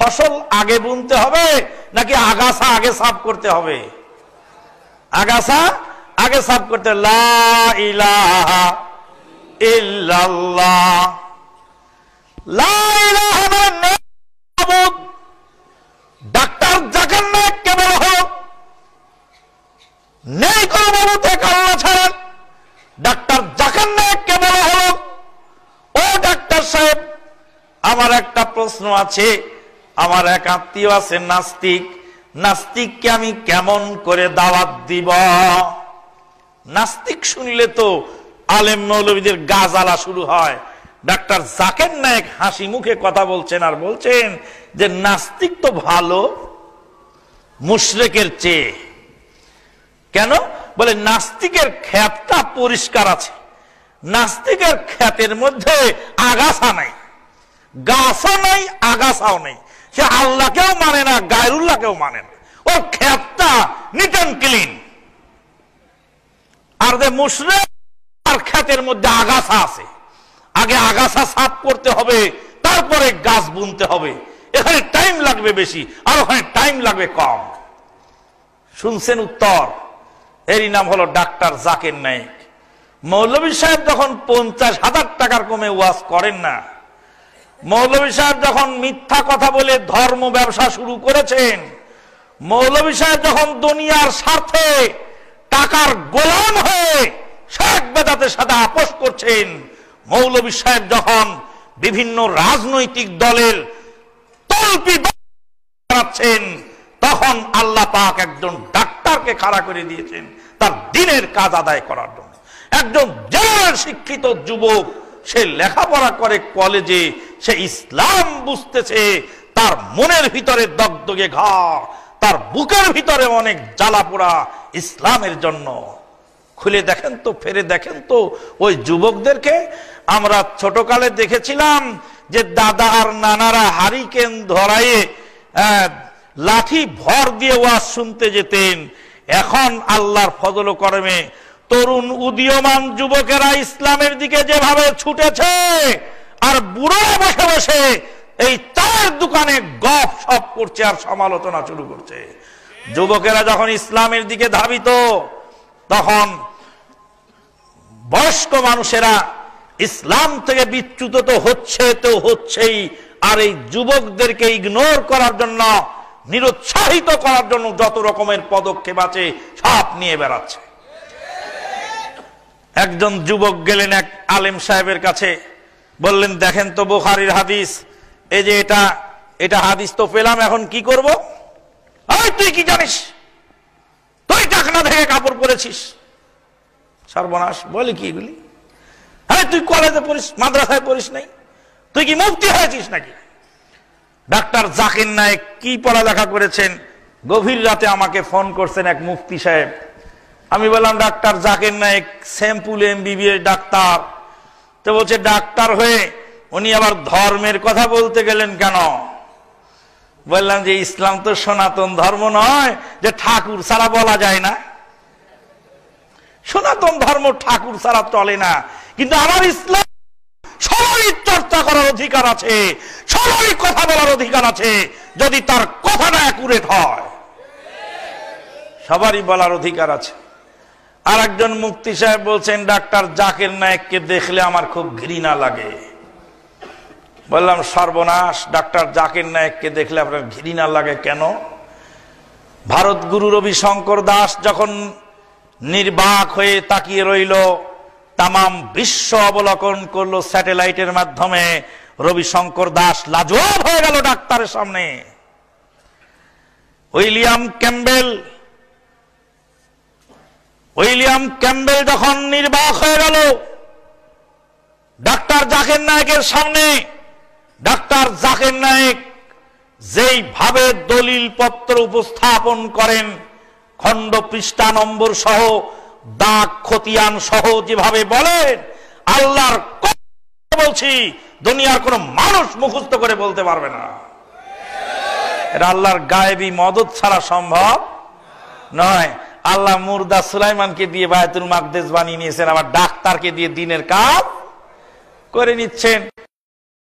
ফসল আগে বুনতে হবে নাকি আগাছা আগে সাফ করতে হবে? আগাছা আগে সাফ করতে মানে ডাক্তার জাকার নায়ক কেবল হোক। নেই কোন মাবুদ এক ছাড়েন ডাক্তার জাকার নায়ক কেবল হোক। ও ডাক্তার সাহেব, আমার একটা প্রশ্ন আছে। আমার এক আত্মীয় আছে নাস্তিক। নাস্তিককে আমি কেমন করে দাওয়াত দিব? নাস্তিক শুনলে তো আলেম মৌলবীদের গাজালা শুরু হয়। ডাক্তার জাকের নায়ক হাসি মুখে কথা বলছেন আর বলছেন যে, নাস্তিক তো ভালো, মুশরেকের চেয়ে। কেন? বলে, নাস্তিকের খ্যাতটা পরিষ্কার আছে। নাস্তিকের খ্যাতের মধ্যে আগাছা নাই। গাছও নাই, আগাছাও নেই। সে আল্লাহকেও মানে না, গায়রুল্লাহকেও মানে না। ওর খ্যাতটা নিট অ্যান্ড ক্লিন আর যে মুশরেক আর খ্যাতের মধ্যে আগাছা আছে। আগে আগাছা সাফ করতে হবে, তারপরে গাছ বুনতে হবে। এখানে টাইম লাগবে বেশি, আর ওখানে টাইম লাগবে কম। শুনছেন উত্তর? এরই নাম হলো ডাক্তার জাকির নাইক মৌলভী সাহেব যখন পঞ্চাশ হাজার টাকার কমে ওয়াজ করেন না মৌলভী সাহেব যখন মিথ্যা কথা বলে ধর্ম ব্যবসা শুরু করেছেন, মৌলভী সাহেব যখন দুনিয়ার স্বার্থে টাকার গোলাম হয়ে শেখ বেদাতের সাথে আপোষ করছেন, মৌলভী সাহেব যখন বিভিন্ন রাজনৈতিক দলের তল্পি বানাচ্ছেন তখন আল্লাহ পাক একজন ডাক্তারকে খাড়া করে দিয়েছেন তার দিনের কাজ আদায় করার জন্য। একজন জেনারেল শিক্ষিত যুবক, সে লেখাপড়া করে কলেজে সে ইসলাম বুঝতেছে, তার মনের ভিতরে দগদগে ঘা তার বুকের ভিতরে অনেক জ্বালাপোড়া ইসলামের জন্য। খুলে দেখেন তো, ফেরে দেখেন তো, ওই যুবকদেরকে আমরা ছোটকালে দেখেছিলাম যে দাদা আর নানারা হারিকেন ধরাইয়ে লাঠি ভর দিয়ে ওয়াজ শুনতে যেতেন। এখন আল্লাহর ফজল করমে তরুণ উদীয়মান যুবকেরা ইসলামের দিকে যেভাবে ছুটেছে আর বুড়ো বসে বসে এই চায়ের দোকানে গপ সপ করছে আর সমালোচনা শুরু করছে। যুবকেরা যখন ইসলামের দিকে ধাবিত, তখন বয়স্ক মানুষেরা ইসলাম থেকে বিচ্যুত তো হচ্ছে তো হচ্ছেই, আর এই যুবকদেরকে ইগনোর করার জন্য, নিরুৎসাহিত করার জন্য যত রকমের পদক্ষেপ আছে, সব নিয়ে বেড়াচ্ছে। একজন যুবক গেলেন এক আলেম সাহেবের কাছে। বললেন, দেখেন তো বোখারির হাদিস। এই যে এটা এটা হাদিস তো পেলাম, এখন কি করব? তুই কি জানিস? তুই টাকনা থেকে কাপড় পরেছিস। সর্বনাশ, বলি কি এগুলি? হ্যাঁ তুই কলেজে পড়িস, মাদ্রাসায় পড়িস নাই? তুই কি মুক্তি হয়েছিস নাকি? ডাক্তার জাকির নায়ক কি পড়ালেখা করেছেন? গভীর রাতে আমাকে ফোন করছেন এক মুফতি সাহেব। আমি বললাম, doctor Zakir Naik, sample, MBBS doctor. তো বলছে, ডাক্তার হয়ে উনি আবার ধর্মের কথা বলতে গেলেন কেন? বললাম যে, ইসলাম তো সনাতন ধর্ম নয় যে ঠাকুর ছাড়া বলা যায় না। সনাতন ধর্ম ঠাকুর ছাড়া চলে না। কিন্তু আমার ইসলাম সবাই চর্চা করার অধিকার আছে সবাই কথা বলার অধিকার আছে, যদি তার কথাটা অ্যাকুরেট হয়। সবারই বলার অধিকার আছে। আর একজন মুক্তি সাহেব বলছেন, ডাক্তার জাকির নায়ককে দেখলে আমার খুব ঘৃণা লাগে। বললাম, সর্বনাশ, ডাক্তার জাকির নায়ককে দেখলে আপনার ঘৃণা লাগে কেন? ভারত গুরু রবি শঙ্কর দাস যখন নির্বাক হয়ে তাকিয়ে রইল, তামাম বিশ্ব অবলোকন করল স্যাটেলাইটের মাধ্যমে। রবি শঙ্কর দাস লাজবাব হয়ে গেল ডাক্তারের সামনে। উইলিয়াম ক্যাম্বেল উইলিয়াম ক্যাম্বেল যখন নির্বাক হয়ে গেল, ডাক্তার জাকির নায়কের সামনে, ডাক্তার জাকির নায়ক যেইভাবে দলিল পত্র উপস্থাপন করেন, খণ্ড পৃষ্ঠা নম্বর সহ, দাগ, খতিয়ান সহ যেভাবে বলেন, আল্লাহর বলছি, দুনিয়ার কোন মানুষ মুখস্থ করে বলতে পারবে না। এটা আল্লাহর গায়েবী মদত ছাড়া সম্ভব নয়। আল্লাহ মুর্দা সুলাইমানকে দিয়ে বায়তুল মাকদেশ বানিয়ে নিয়েছেন, আবার ডাক্তারকে দিয়ে দিনের কাজ করে নিচ্ছেন।